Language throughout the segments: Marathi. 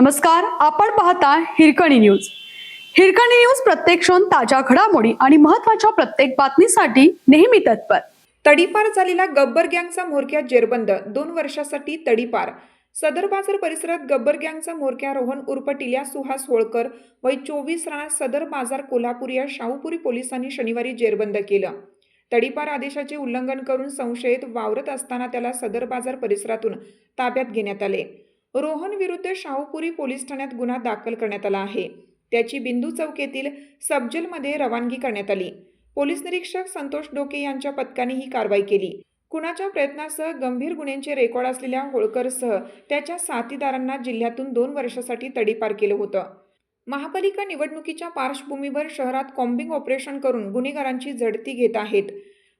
नमस्कार आपण पाहता हिरकणी न्यूज. हिरकणी न्यूज प्रत्येक क्षण ताज्या घडामोडी आणि महत्त्वाच्या प्रत्येक बातमीसाठी नेहमी तत्पर. तडीपार झालेला गब्बर गँगचा म्होरक्या जेरबंद दोन वर्षासाठी तडीपार. सदर बाजार परिसरात गब्बर गँगचा म्होरक्या रोहन उर्फ टिल्या सुहास होळकर वय चोवीस राणा सदर बाजार कोल्हापूर या शाहूपुरी पोलिसांनी शनिवारी जेरबंद केलं. तडीपार आदेशाचे उल्लंघन करून संशयित वावरत असताना त्याला सदर बाजार परिसरातून ताब्यात घेण्यात आले. रोहन विरुद्ध शाहूपुरी पोलीस ठाण्यात गुन्हा दाखल करण्यात आला आहे. त्याची बिंदू चौकेतील सबजेलमध्ये रवानगी करण्यात आली. पोलीस निरीक्षक संतोष डोके यांच्या पथकाने ही कारवाई केली. कुणाच्या प्रयत्नासह गंभीर गुन्ह्यांचे रेकॉर्ड असलेल्या होळकरसह त्याच्या साथीदारांना जिल्ह्यातून दोन वर्षासाठी तडीपार केलं होतं. महापालिका निवडणुकीच्या पार्श्वभूमीवर शहरात कॉम्बिंग ऑपरेशन करून गुन्हेगारांची झडती घेत आहेत.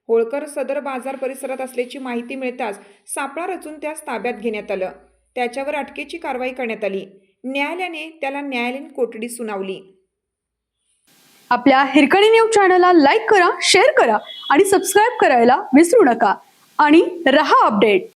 होळकर सदर बाजार परिसरात असल्याची माहिती मिळताच सापळा रचून त्यास ताब्यात घेण्यात आलं. त्याच्यावर अटकेची कारवाई करण्यात आली. न्यायालयाने त्याला न्यायालयीन कोठडी सुनावली. आपल्या हिरकणी न्यूज चॅनलला लाईक करा शेअर करा आणि सबस्क्राईब करायला विसरू नका. आणि रहा अपडेट.